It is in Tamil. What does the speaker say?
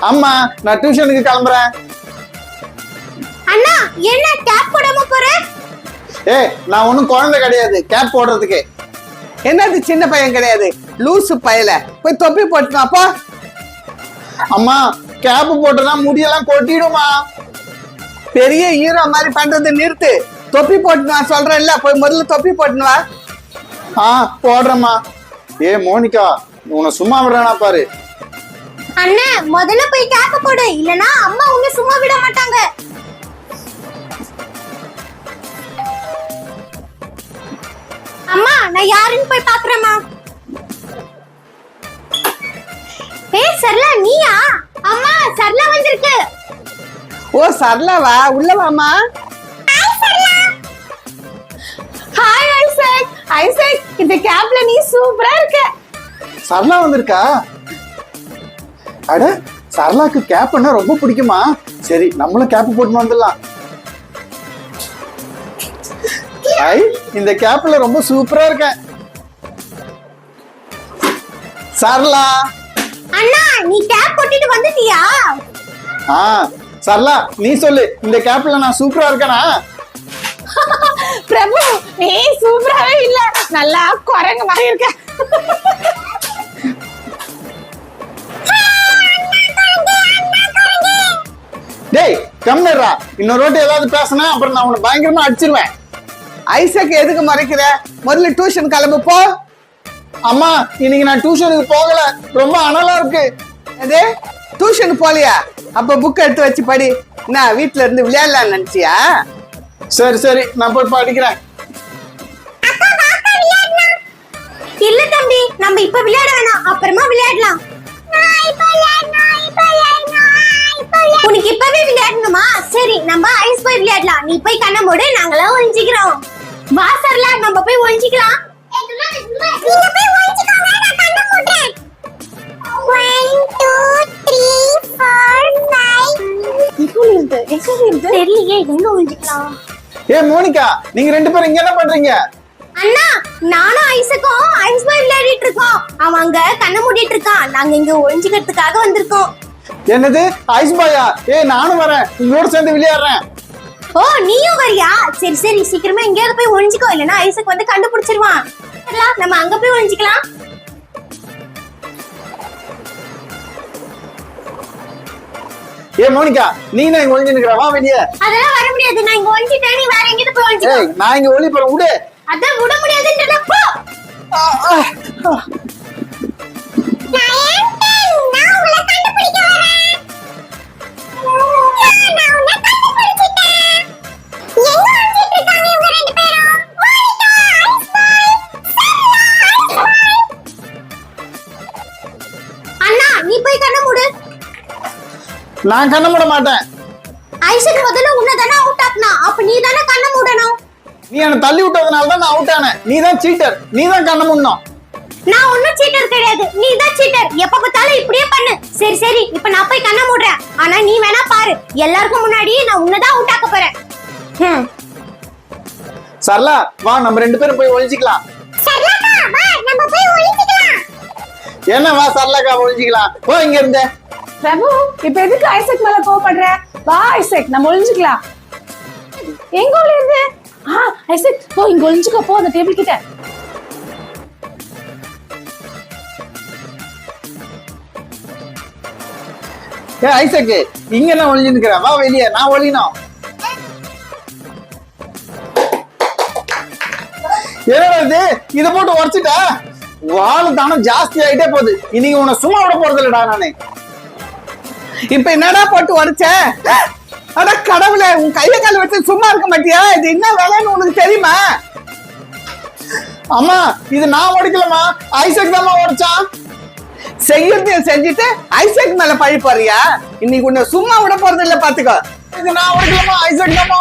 அம்மா நான் டியூஷனுக்கு கிளம்புறேன். அண்ணா என்ன கேப் போடாம போற? ஏ நான் ஒன்றும் குழந்தை கிடையாது கேப் போடுறதுக்கு. என்னது சின்ன பையன் கிடையாது லூசு பயல. போய் தொப்பி போட்டுனா அப்போ. அம்மா கேப் போட்டனா முடியெல்லாம் கொட்டிடுமா? பெரிய ஹீரோ மாதிரி பண்றது நிறுத்து. தொப்பி போட்டு நான் சொல்றேன்ல போய் முதல்ல தொப்பி போட்டுன்னு வா. ஆ போடுறேம்மா. ஏ மோனிகா உன்னை சும்மா விடுறானா பாரு. அண்ணா முதல்ல போய் கேப் போடு. இல்லனா அம்மா உன்னை சும்மா விட மாட்டாங்க. அம்மா நான் யாருன்னு போய் பாக்குறேம்மா ஏய் சரளா நீயா? அம்மா சரளா வந்திருக்கு. ஓ சரளாவா? உள்ள வாமா ஹாய் ஐசக். ஐசக் இந்த கேப்ல நீ சூப்பரா இருக்க. சரளா வந்திருக்கா? அட சரளாக்கு கேப்னா ரொம்ப பிடிக்குமா? சரி நம்மளும் கேப் போட்டு வந்துடலாம். ஐ இந்த கேப்ல ரொம்ப சூப்பரா இருக்கேன். சரளா. அண்ணா நீ கேப் போட்டுட்டு வந்துட்டியா? ஆ சரளா நீ சொல்லு இந்த கேப்ல நான் சூப்பரா இருக்கேனா? பிரபு நீ சூப்பராவே இல்ல. நல்லா குரங்கு மாதிரி இருக்க. கம்னரா இன்னொரு வாட்டி ஏதாவது பேசினா அப்புறம் நான் உன்னை பயங்கரமா அடிச்சிருவேன். ஐசக் எதுக்கு மறைக்கிற? முதல்ல டியூஷன் கிளம்பு போ. அம்மா இன்னைக்கு நான் டியூஷனுக்கு போகல. ரொம்ப அனலா இருக்கு. அது டியூஷன் போலியா அப்ப புக் எடுத்து வச்சு படி. நான் வீட்ல இருந்து விளையாடலாம்னு நினைச்சியா? சரி சரி நான் போய் படிக்கிறேன். இல்ல தம்பி நம்ம இப்ப விளையாட வேணாம். அப்புறமா விளையாடலாம். உனக்கு இப்பவே நம்ம விளையாடலாம். நீ போய் கண்ண மூடு நாங்களாம் ஒழிஞ்சிக்கிறோம் வா சரலா நம்ம போய் ஒழிஞ்சிக்கலாம் நீங்க போய் ஒழிஞ்சிக்கோங்க நான் கண்ண மூடுறேன். 1 2 3 4 5 தெரியலையே எங்க ஒழிஞ்சிக்கலாம் ஏ மோனிகா நீங்க ரெண்டு பேரும் இங்க என்ன பண்றீங்க? அண்ணா நானும் ஐசக்கும் ஐஸ் பாய் விளையாடிட்டு இருக்கோம். அவன் அங்க கண்ணை மூடிட்டு இருக்கான். நாங்க இங்க ஒழிஞ்சுக்கிறதுக்காக வந்திருக்கோம். என்னது? ஐஸ் பாயா ஏ நானும் வரேன். உங்களோட சேர்ந்து விளையாடுறேன். ஓ நீயும் வரியா? சரி சரி சீக்கிரமா எங்கேயாவது போய் ஒழிஞ்சுக்கோ இல்லைன்னா ஐசக் வந்து கண்டுபிடிச்சிருவான். நம்ம அங்க போய் ஒழிஞ்சுக்கலாம் ஏ மோனிகா நீ என்ன இங்க ஒளிஞ்சு நிக்கிற? வா வெளியே. அதெல்லாம் வர முடியாது. நான் இங்க ஒழிஞ்சிட்டேன் நீ வேற எங்கேயாவது போய் ஏய் நான் இங்க ஒளி போறேன் விடு. அதான் விட முடியாதுன்றத போ. போய் கண்ண மூடு. நான் கண்ண மூட மாட்டேன். ஐசக் முதல்ல உன்னை தானே அவுட் ஆப்னா அப்ப நீ தானே கண்ண மூடணும். நீ என்ன தள்ளி விட்டதுனால தான் நான் அவுட் ஆனேன். நீ தான் சீட்டர் நீ தான் கண்ண முன்னோம் நான் ஒண்ணும் சீட்டர் கிடையாது. நீ தான் சீட்டர் எப்ப பார்த்தாலும் இப்படியே பண்ணு. சரி சரி இப்ப நான் போய் கண்ண மூடுறேன். ஆனா நீ வேணா பாரு. எல்லாருக்கும் முன்னாடி நான் உன்னதான் அவுட் ஆக்க போறேன். சரளா வா நம்ம ரெண்டு பேரும் போய் போய் ஒளிஞ்சுக்கலாம் என்ன வா சரளாக்கா ஒளிஞ்சிக்கலாம். போ இங்க இருந்த பிரபு இப்ப எதுக்கு ஐசக் மேல கோவப்படுற? வா ஐசக் நம்ம ஒளிஞ்சுக்கலாம். எங்க ஒளியுது ஆ ஐசக் போ இங்க ஒளிஞ்சுக்கோ போ அந்த டேபிள் கிட்ட. ஏ ஐசக்கு இங்க என்ன ஒளிஞ்சு நிக்கிற வா வெளியே நான் ஒளியணும். என்னடா இது? இத போட்டு உடச்சிட்ட? வாழு தானம் ஜாஸ்தி ஆயிட்டே போகுது. இன்னைக்கு உன்னை சும்மா விட போறது இல்லடா நானு. இப்ப என்னடா போட்டு உடைச்ச? அட கடவுளே உன் கைய கால வச்சு சும்மா இருக்க மாட்டியா? இது என்ன வேலைன்னு உனக்கு தெரியுமா? அம்மா இது நான் உடைக்கலமா ஐசக் தாம்மா உடைச்சான். செய்யறதையும் செஞ்சுட்டு ஐசக் மேல பழி போறியா இன்னைக்கு உன்னை சும்மா விட போறது இல்ல பாத்துக்கோ. இது நான் உடைக்கலமா ஐசக் தாம்மா